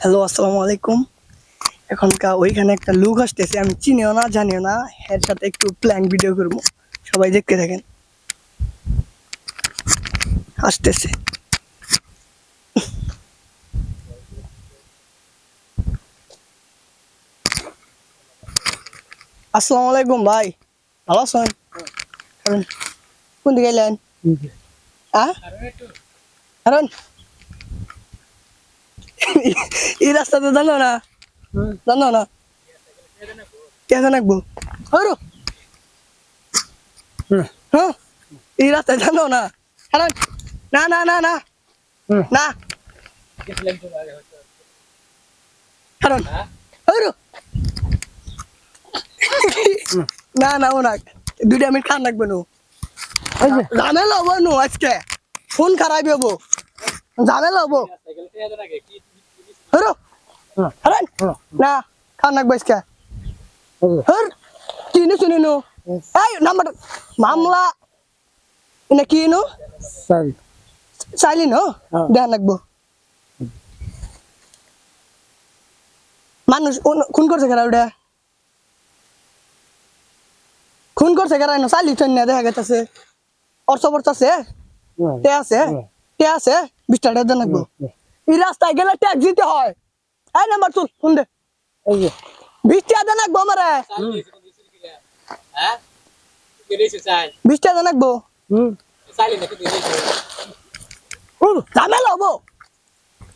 Hello আসসালামু আলাইকুম। এখনকার ওইখানে একটা লুক আসতেছে আমি চিনিও না জানিও না। এর সাথে একটু প্ল্যান ভিডিও করব। সবাই দেখতে থাকেন। আসতেছে। আসসালামু আলাইকুম ভাই। ভালো আছেন? কোন দিকে এলেন? হ্যাঁ কারণ এই রাস্তাতে জানো না। জানো না। কে জানাকবো হরো হ্যাঁ এই রাস্তায় জানো না। না না না না। না। কারণ হরো না না, ও দুইটা মিনিট খান রাখবে নো। ঝামেলা হব নো আজকে। ফোন খারাপ হব। ঝামেলা হব। হরো হারান না খান রাখব আজকে হর চিনি শুনি এই নাম্বার মামলা এটা কি নো চাইলি নো। দেন মানুষ খুন করছে ওটা খুন করছে না দেখা গেছে অর্থ বর্ত আছে তে আছে তে আছে বিশ টাকা দেন রাখব এই রাস্তায় গেলে ট্যাক্স দিতে হয়। এই নাম্বার তুল ফোন দে। বিশ টাকা দেন রাখব আমারে। বিশ টাকা দেন রাখব ঝামেলা হব।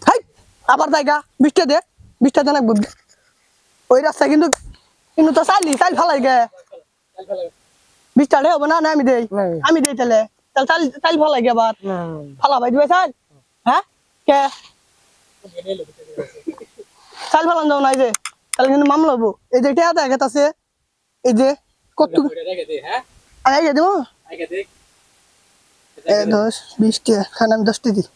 হাই আবার জায়গা বিশটা দে বিশটা দেন রাখব ওই রাস্তা কিন্তু কিন্তু তো চাইলি চাইল ফালাই গে। বিশটা দে হব না না আমি দেই। আমি দেই তাহলে। তাহলে চাইল চাইল ফালাই গে আবার। ফালা ভাই দিবে চাইল? হ্যাঁ? কে? চাইল ফালান যাও নাই যে। তাহলে কিন্তু মামলা হব। এই যে টেয়া দেখা আছে এই যে কত আগে দেবো? এ দশ বিশ টিয়া। খান আমি দশটি দিই।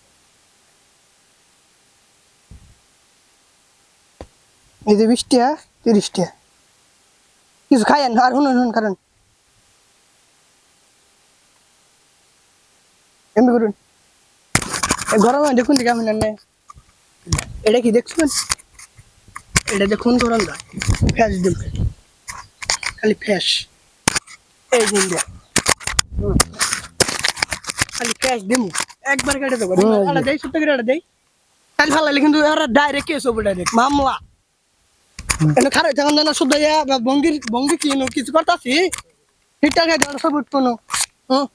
এই যে বিশ টিয়া তিরিশ টিয়া। কিছু খাইয়েন আর শুনুন শুনুন কারণ। এমনি করুন। এ গরমে দেখুন দিকে আমি নেই এটা কি দেখছেন এটা দেখুন গরম দা ফ্যাস দিন। খালি ফ্যাস এই দিন দেখ। খালি ক্যাশ দিমু একবার কেটে দেবো। আড়া দেই সত্য করে আড়া খালি ভালো লাগে কিন্তু এরা ডাইরেক্ট কেস হবে ডাইরেক্ট মামলা এনে খারাপ তখন জানা শুদ্ধ ইয়া বা বঙ্গির বঙ্গি কি নো কিছু করতাছি? ঠিকঠাক আছে ওরা সব উঠবো নো হুম।